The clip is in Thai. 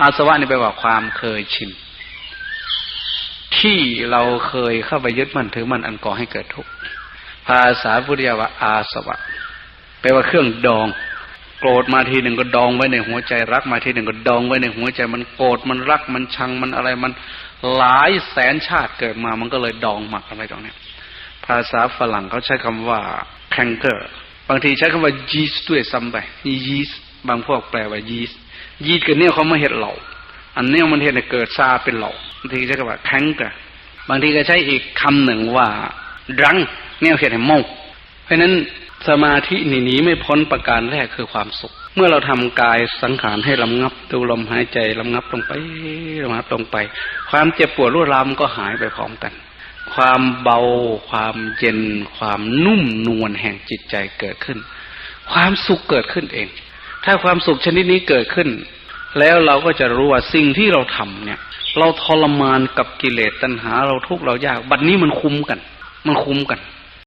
อาสวะนี่แปลว่าความเคยชินที่เราเคยเข้าไปยึดมั่นถือมันอันก่อให้เกิดทุกข์ภาษาพุทธว่าอาสวะแปลว่าเครื่องดอง โกรธมาทีหนึ่งก็ดองไว้ในหัวใจรักมาทีหนึ่งก็ดองไว้ในหัวใจมันโกรธมันรักมันชังมันอะไรมันหลายแสนชาติเกิดมามันก็เลยดองหมักอะไรตรงนี้ภาษาฝรั่งเขาใช้คำว่า canker บางทีใช้คำว่า yeast ด้วยซ้ำไป yeast บางพวกแปลว่า yeast yeast กับเนี่ยเขาไมาเห็ดเหล่าอันเนี้ยมันเห็ดเกิดซาเป็นเหล่าบางทีใช้คำว่า canker บางทีก็ใช้อีกคำหนึ่งว่า drunk เนี่ยเห็ดให้เมาเพราะนั้นสมาธิหนีหนีไม่พ้นประการแรกคือความสุข เมื่อเราทำกายสังขารให้ลำงับดูลมหายใจลำงับลงไปลำงับลงไป ความเจ็บปวดรวดรามก็หายไปพร้อมกัน ความเบา ความเย็น ความนุ่มนวลแห่งจิตใจเกิดขึ้น ความสุขเกิดขึ้นเอง ถ้าความสุขชนิดนี้เกิดขึ้น แล้วเราก็จะรู้ว่าสิ่งที่เราทำเนี่ย เราทรมานกับกิเลสตัณหา เราทุกข์เรายาก บัดนี้มันคุ้มกัน มันคุ้มกัน